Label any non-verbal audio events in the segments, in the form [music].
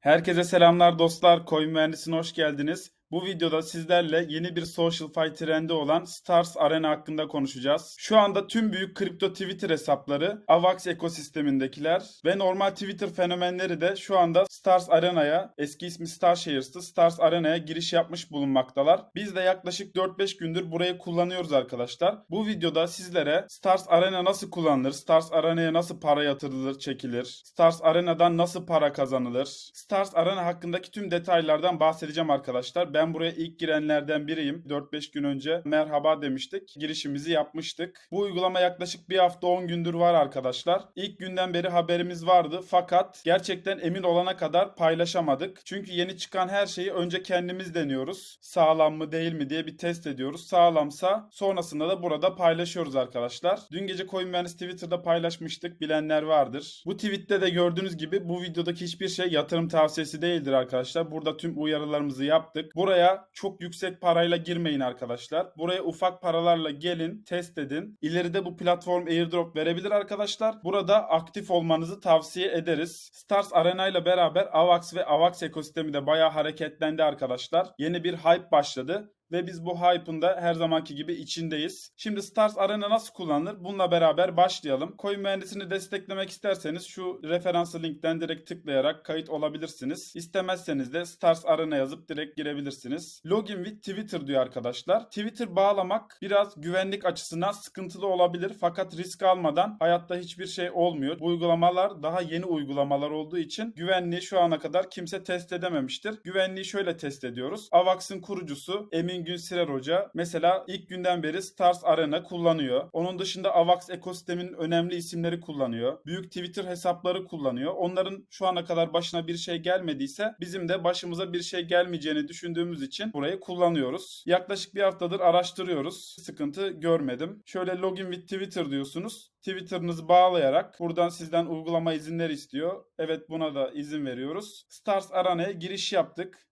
Herkese selamlar dostlar. Coin Mühendisi'ne hoş geldiniz. Bu videoda sizlerle yeni bir social fi trendi olan Stars Arena hakkında konuşacağız. Şu anda tüm büyük kripto Twitter hesapları, AVAX ekosistemindekiler ve normal Twitter fenomenleri de şu anda Stars Arena'ya, eski ismi Starshares'tı, Stars Arena'ya giriş yapmış bulunmaktalar. Biz de yaklaşık 4-5 gündür burayı kullanıyoruz arkadaşlar. Bu videoda sizlere Stars Arena nasıl kullanılır, Stars Arena'ya nasıl para yatırılır, çekilir, Stars Arena'dan nasıl para kazanılır, Stars Arena hakkındaki tüm detaylardan bahsedeceğim arkadaşlar. Ben buraya ilk girenlerden biriyim. 4-5 gün önce merhaba demiştik. Girişimizi yapmıştık. Bu uygulama yaklaşık bir hafta 10 gündür var arkadaşlar. İlk günden beri haberimiz vardı fakat gerçekten emin olana kadar paylaşamadık. Çünkü yeni çıkan her şeyi önce kendimiz deniyoruz. Sağlam mı değil mi diye bir test ediyoruz. Sağlamsa sonrasında da burada paylaşıyoruz arkadaşlar. Dün gece Coin Mühendisi Twitter'da paylaşmıştık. Bilenler vardır. Bu tweette de gördüğünüz gibi bu videodaki hiçbir şey yatırım tavsiyesi değildir arkadaşlar. Burada tüm uyarılarımızı yaptık. Buraya çok yüksek parayla girmeyin arkadaşlar. Buraya ufak paralarla gelin, test edin. İleride bu platform airdrop verebilir arkadaşlar. Burada aktif olmanızı tavsiye ederiz. Stars Arena ile beraber AVAX ve AVAX ekosistemi de bayağı hareketlendi arkadaşlar. Yeni bir hype başladı ve biz bu hype'ın da her zamanki gibi içindeyiz. Şimdi Stars Arena nasıl kullanılır? Bununla beraber başlayalım. Coin mühendisini desteklemek isterseniz şu referansı linkten direkt tıklayarak kayıt olabilirsiniz. İstemezseniz de Stars Arena yazıp direkt girebilirsiniz. Login with Twitter diyor arkadaşlar. Twitter bağlamak biraz güvenlik açısından sıkıntılı olabilir fakat risk almadan hayatta hiçbir şey olmuyor. Bu uygulamalar daha yeni uygulamalar olduğu için güvenliği şu ana kadar kimse test edememiştir. Güvenliği şöyle test ediyoruz. Avax'ın kurucusu Emin Günsirer Hoca mesela ilk günden beri Stars Arena kullanıyor. Onun dışında Avax ekosistemin önemli isimleri kullanıyor. Büyük Twitter hesapları kullanıyor. Onların şu ana kadar başına bir şey gelmediyse bizim de başımıza bir şey gelmeyeceğini düşündüğümüz için burayı kullanıyoruz. Yaklaşık bir haftadır araştırıyoruz. Sıkıntı görmedim. Şöyle login with Twitter diyorsunuz. Twitter'ınızı bağlayarak buradan sizden uygulama izinleri istiyor. Evet buna da izin veriyoruz. Stars Arena'ya giriş yaptık.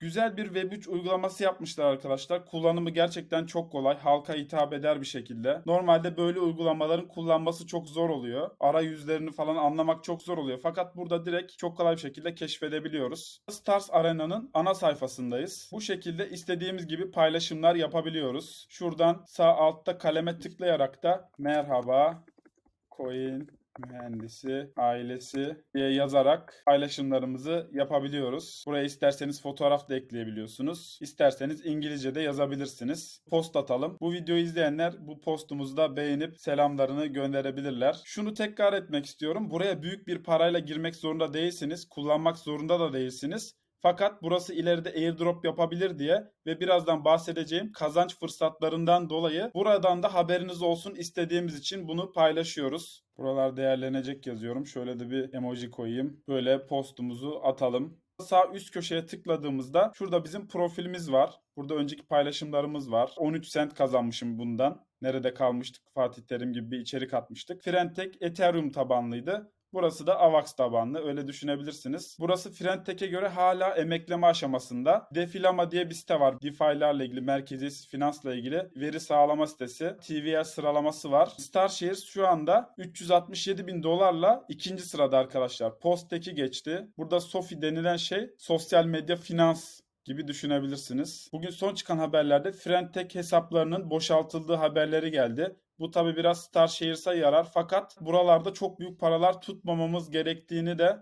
Güzel bir Web3 uygulaması yapmışlar arkadaşlar. Kullanımı gerçekten çok kolay. Halka hitap eder bir şekilde. Normalde böyle uygulamaların kullanması çok zor oluyor. Arayüzlerini falan anlamak çok zor oluyor. Fakat burada direkt çok kolay bir şekilde keşfedebiliyoruz. Stars Arena'nın ana sayfasındayız. Bu şekilde istediğimiz gibi paylaşımlar yapabiliyoruz. Şuradan sağ altta kaleme tıklayarak da merhaba coin mühendisi, ailesi diye yazarak paylaşımlarımızı yapabiliyoruz. Buraya isterseniz fotoğraf da ekleyebiliyorsunuz. İsterseniz İngilizce de yazabilirsiniz. Post atalım. Bu videoyu izleyenler bu postumuzda beğenip selamlarını gönderebilirler. Şunu tekrar etmek istiyorum. Buraya büyük bir parayla girmek zorunda değilsiniz. Kullanmak zorunda da değilsiniz. Fakat burası ileride airdrop yapabilir diye ve birazdan bahsedeceğim kazanç fırsatlarından dolayı buradan da haberiniz olsun istediğimiz için bunu paylaşıyoruz. Buralar değerlenecek yazıyorum. Şöyle de bir emoji koyayım. Böyle postumuzu atalım. Sağ üst köşeye tıkladığımızda şurada bizim profilimiz var. Burada önceki paylaşımlarımız var. 13 sent kazanmışım bundan. Nerede kalmıştık? Fatih Terim gibi bir içerik atmıştık. Frentek Ethereum tabanlıydı. Burası da AVAX tabanlı öyle düşünebilirsiniz. Burası Frentek'e göre hala emekleme aşamasında. Defilama diye bir site var. DeFi'lerle ilgili, merkeziyetsiz finansla ilgili veri sağlama sitesi. TVL sıralaması var. Starshares şu anda 367 bin dolarla ikinci sırada arkadaşlar. Post'teki geçti. Burada Sofi denilen şey sosyal medya finans gibi düşünebilirsiniz. Bugün son çıkan haberlerde Frentek hesaplarının boşaltıldığı haberleri geldi. Bu tabi biraz Starshares'a yarar fakat buralarda çok büyük paralar tutmamamız gerektiğini de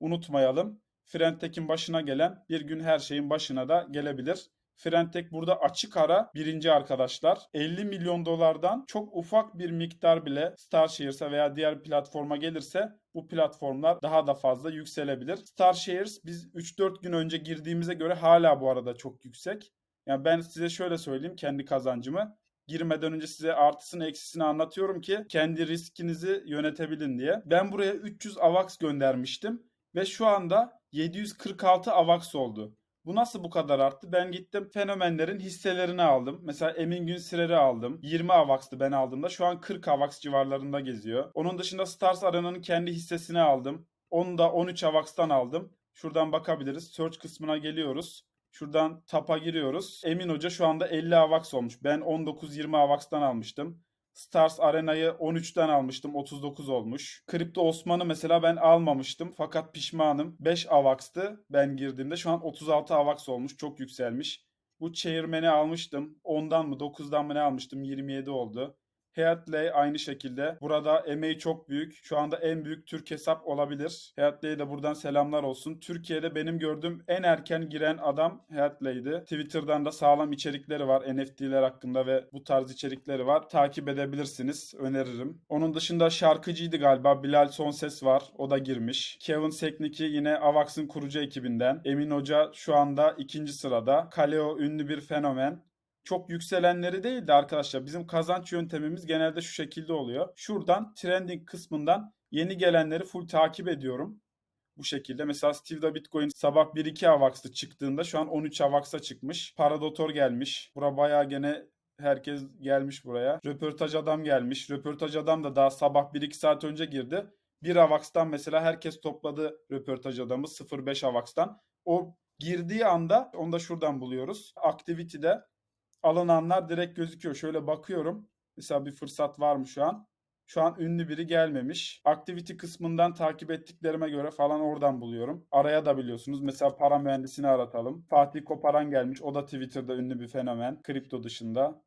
unutmayalım. Frentek'in başına gelen bir gün her şeyin başına da gelebilir. Frentek burada açık ara birinci arkadaşlar. 50 milyon dolardan çok ufak bir miktar bile Starshares'a veya diğer platforma gelirse bu platformlar daha da fazla yükselebilir. Starshares biz 3-4 gün önce girdiğimize göre hala bu arada çok yüksek. Yani ben size şöyle söyleyeyim kendi kazancımı girmeden önce size artısını eksisini anlatıyorum ki kendi riskinizi yönetebilin diye. Ben buraya 300 AVAX göndermiştim ve şu anda 746 AVAX oldu. Bu nasıl bu kadar arttı? Ben gittim fenomenlerin hisselerini aldım. Mesela Emin Günsirer'i aldım. 20 AVAX'tı ben aldığımda. Şu an 40 AVAX civarlarında geziyor. Onun dışında Stars Arena'nın kendi hissesini aldım. Onu da 13 AVAX'tan aldım. Şuradan bakabiliriz. Search kısmına geliyoruz. Şuradan tapa giriyoruz. Emin Hoca şu anda 50 AVAX olmuş. Ben 19-20 AVAX'tan almıştım. Stars Arena'yı 13'ten almıştım. 39 olmuş. Kripto Osman'ı mesela ben almamıştım. Fakat pişmanım. 5 AVAX'tı ben girdiğimde. Şu an 36 AVAX olmuş. Çok yükselmiş. Bu Chairman'i almıştım. 10'dan mı 9'dan mı ne almıştım? 27 oldu. Hayatley aynı şekilde. Burada emeği çok büyük. Şu anda en büyük Türk hesap olabilir. Hayatley'e de buradan selamlar olsun. Türkiye'de benim gördüğüm en erken giren adam Hayatley'di. Twitter'dan da sağlam içerikleri var. NFT'ler hakkında ve bu tarz içerikleri var. Takip edebilirsiniz. Öneririm. Onun dışında şarkıcıydı galiba. Bilal Sonses var. O da girmiş. Kevin Sekniki yine Avax'ın kurucu ekibinden. Emin Hoca şu anda ikinci sırada. Kaleo ünlü bir fenomen çok yükselenleri değil de arkadaşlar bizim kazanç yöntemimiz genelde şu şekilde oluyor. Şuradan trending kısmından yeni gelenleri full takip ediyorum. Bu şekilde. Mesela Steve'da Bitcoin sabah 1-2 AVAX'tı çıktığında şu an 13 AVAX'a çıkmış. Paradotor gelmiş. Bura bayağı gene herkes gelmiş buraya. Röportaj adam gelmiş. Röportaj adam da daha sabah 1-2 saat önce girdi. 1 AVAX'tan mesela herkes topladı röportaj adamı 0.5 AVAX'tan. O girdiği anda onu da şuradan buluyoruz. Activity'de alınanlar direkt gözüküyor. Şöyle bakıyorum. Mesela bir fırsat var mı şu an? Şu an ünlü biri gelmemiş. Activity kısmından takip ettiklerime göre falan oradan buluyorum. Araya da biliyorsunuz. Mesela para mühendisini aratalım. Fatih Koparan gelmiş. O da Twitter'da ünlü bir fenomen. Kripto dışında.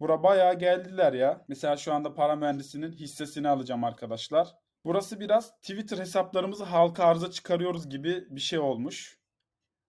Bura bayağı geldiler ya. Mesela şu anda para mühendisinin hissesini alacağım arkadaşlar. Burası biraz Twitter hesaplarımızı halka arıza çıkarıyoruz gibi bir şey olmuş.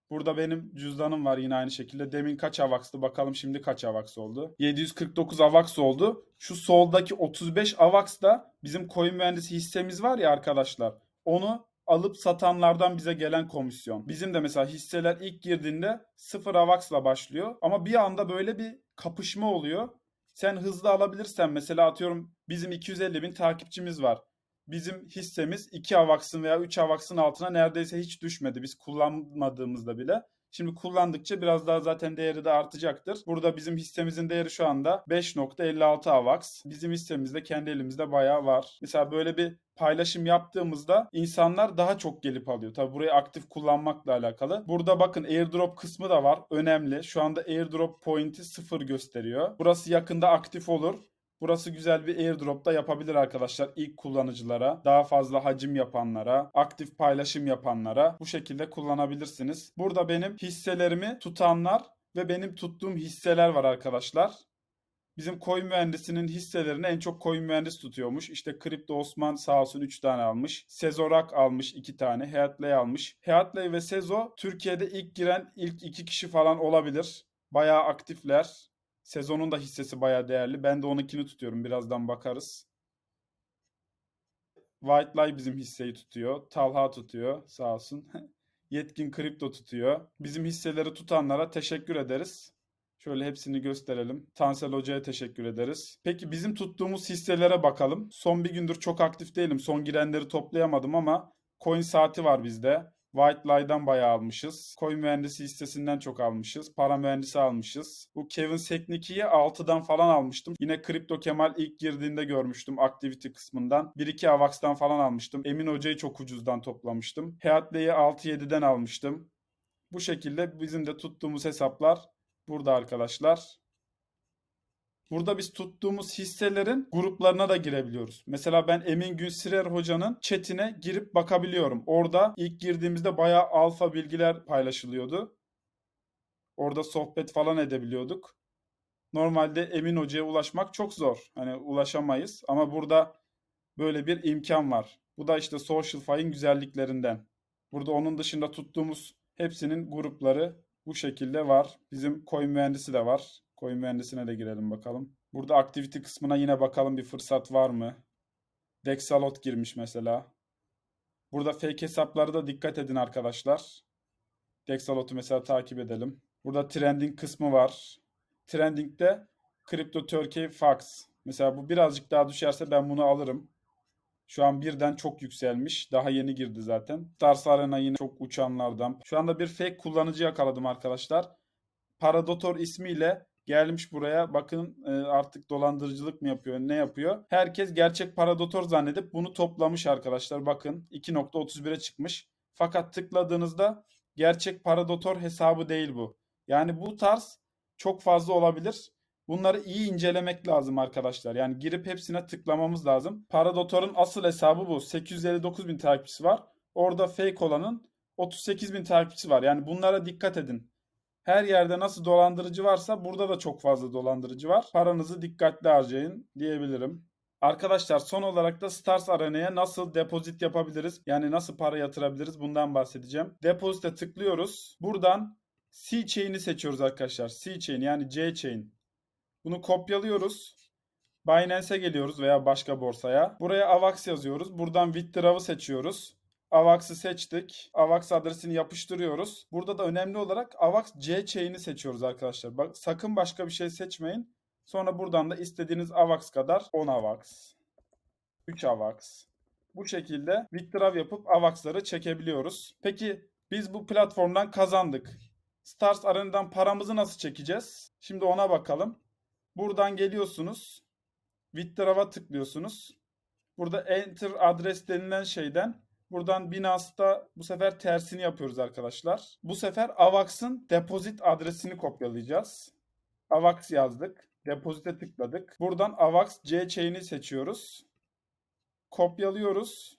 Burada benim cüzdanım var yine aynı şekilde. Demin kaç AVAX'tı bakalım şimdi kaç AVAX oldu. 749 AVAX oldu. Şu soldaki 35 AVAX da bizim coin mühendisi hissemiz var ya arkadaşlar. Onu alıp satanlardan bize gelen komisyon. Bizim de mesela hisseler ilk girdiğinde 0 AVAX'la başlıyor. Ama bir anda böyle bir kapışma oluyor. Sen hızlı alabilirsen mesela atıyorum bizim 250 bin takipçimiz var bizim hissemiz 2 AVAX'ın veya 3 AVAX'ın altına neredeyse hiç düşmedi. Biz kullanmadığımızda bile. Şimdi kullandıkça biraz daha zaten değeri de artacaktır. Burada bizim hissemizin değeri şu anda 5.56 AVAX. Bizim hissemizde kendi elimizde bayağı var. Mesela böyle bir paylaşım yaptığımızda insanlar daha çok gelip alıyor. Tabi burayı aktif kullanmakla alakalı. Burada bakın airdrop kısmı da var. Önemli. Şu anda airdrop point'i 0 gösteriyor. Burası yakında aktif olur. Burası güzel bir airdrop da yapabilir arkadaşlar ilk kullanıcılara, daha fazla hacim yapanlara, aktif paylaşım yapanlara bu şekilde kullanabilirsiniz. Burada benim hisselerimi tutanlar ve benim tuttuğum hisseler var arkadaşlar. Bizim coin mühendisinin hisselerini en çok coin mühendis tutuyormuş. İşte Kripto Osman sağ olsun 3 tane almış. Sezorak almış 2 tane. Heatley almış. Heatley ve Sezo Türkiye'de ilk giren ilk 2 kişi falan olabilir. Bayağı aktifler. Sezonun da hissesi bayağı değerli. Ben de onunkini tutuyorum. Birazdan bakarız. White Lie bizim hisseyi tutuyor. Talha tutuyor sağ olsun. [laughs] Yetkin Kripto tutuyor. Bizim hisseleri tutanlara teşekkür ederiz. Şöyle hepsini gösterelim. Tansel Hoca'ya teşekkür ederiz. Peki bizim tuttuğumuz hisselere bakalım. Son bir gündür çok aktif değilim. Son girenleri toplayamadım ama coin saati var bizde. White Lie'dan bayağı almışız. Coin mühendisi hissesinden çok almışız. Para mühendisi almışız. Bu Kevin Sekniki'yi 6'dan falan almıştım. Yine Kripto Kemal ilk girdiğinde görmüştüm Activity kısmından. 1-2 Avax'tan falan almıştım. Emin Hoca'yı çok ucuzdan toplamıştım. Heatley'i 6-7'den almıştım. Bu şekilde bizim de tuttuğumuz hesaplar burada arkadaşlar. Burada biz tuttuğumuz hisselerin gruplarına da girebiliyoruz. Mesela ben Emin Günsirer hocanın chatine girip bakabiliyorum. Orada ilk girdiğimizde bayağı alfa bilgiler paylaşılıyordu. Orada sohbet falan edebiliyorduk. Normalde Emin hocaya ulaşmak çok zor. Hani ulaşamayız ama burada böyle bir imkan var. Bu da işte Socialfy'in güzelliklerinden. Burada onun dışında tuttuğumuz hepsinin grupları bu şekilde var. Bizim coin mühendisi de var. Coin mühendisine de girelim bakalım. Burada activity kısmına yine bakalım bir fırsat var mı? Dexalot girmiş mesela. Burada fake hesaplara da dikkat edin arkadaşlar. Dexalot'u mesela takip edelim. Burada trending kısmı var. Trending'de Crypto Turkey Fox. Mesela bu birazcık daha düşerse ben bunu alırım. Şu an birden çok yükselmiş. Daha yeni girdi zaten. Stars Arena yine çok uçanlardan. Şu anda bir fake kullanıcı yakaladım arkadaşlar. Paradotor ismiyle gelmiş buraya. Bakın e, artık dolandırıcılık mı yapıyor, ne yapıyor? Herkes gerçek Paradotor zannedip bunu toplamış arkadaşlar. Bakın 2.31'e çıkmış. Fakat tıkladığınızda gerçek Paradotor hesabı değil bu. Yani bu tarz çok fazla olabilir. Bunları iyi incelemek lazım arkadaşlar. Yani girip hepsine tıklamamız lazım. Paradotor'un asıl hesabı bu. 859 bin takipçisi var. Orada fake olanın 38 bin takipçisi var. Yani bunlara dikkat edin. Her yerde nasıl dolandırıcı varsa burada da çok fazla dolandırıcı var. Paranızı dikkatli harcayın diyebilirim. Arkadaşlar son olarak da Stars Arena'ya nasıl depozit yapabiliriz? Yani nasıl para yatırabiliriz? Bundan bahsedeceğim. Depozite tıklıyoruz. Buradan C chain'i seçiyoruz arkadaşlar. C chain yani C chain. Bunu kopyalıyoruz. Binance'e geliyoruz veya başka borsaya. Buraya AVAX yazıyoruz. Buradan withdraw'ı seçiyoruz. AVAX'ı seçtik. AVAX adresini yapıştırıyoruz. Burada da önemli olarak AVAX C chain'i seçiyoruz arkadaşlar. Bak sakın başka bir şey seçmeyin. Sonra buradan da istediğiniz AVAX kadar 10 AVAX, 3 AVAX. Bu şekilde withdraw yapıp AVAX'ları çekebiliyoruz. Peki biz bu platformdan kazandık. Stars Arena'dan paramızı nasıl çekeceğiz? Şimdi ona bakalım. Buradan geliyorsunuz. Withdraw'a tıklıyorsunuz. Burada enter adres denilen şeyden buradan Binance'da bu sefer tersini yapıyoruz arkadaşlar. Bu sefer AVAX'ın depozit adresini kopyalayacağız. AVAX yazdık. Depozite tıkladık. Buradan AVAX C chain'i seçiyoruz. Kopyalıyoruz.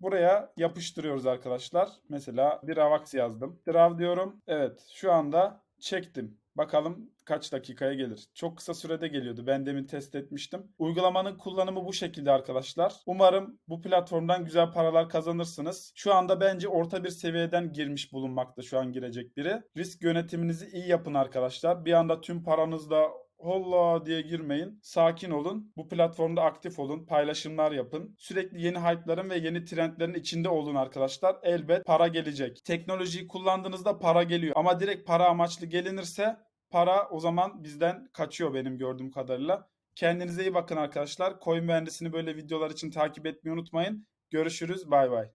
Buraya yapıştırıyoruz arkadaşlar. Mesela bir AVAX yazdım. Draw diyorum. Evet şu anda çektim. Bakalım kaç dakikaya gelir. Çok kısa sürede geliyordu. Ben demin test etmiştim. Uygulamanın kullanımı bu şekilde arkadaşlar. Umarım bu platformdan güzel paralar kazanırsınız. Şu anda bence orta bir seviyeden girmiş bulunmakta şu an girecek biri. Risk yönetiminizi iyi yapın arkadaşlar. Bir anda tüm paranızla holla diye girmeyin. Sakin olun. Bu platformda aktif olun. Paylaşımlar yapın. Sürekli yeni hype'ların ve yeni trendlerin içinde olun arkadaşlar. Elbet para gelecek. Teknolojiyi kullandığınızda para geliyor. Ama direkt para amaçlı gelinirse para o zaman bizden kaçıyor benim gördüğüm kadarıyla. Kendinize iyi bakın arkadaşlar. Coin mühendisini böyle videolar için takip etmeyi unutmayın. Görüşürüz. Bay bay.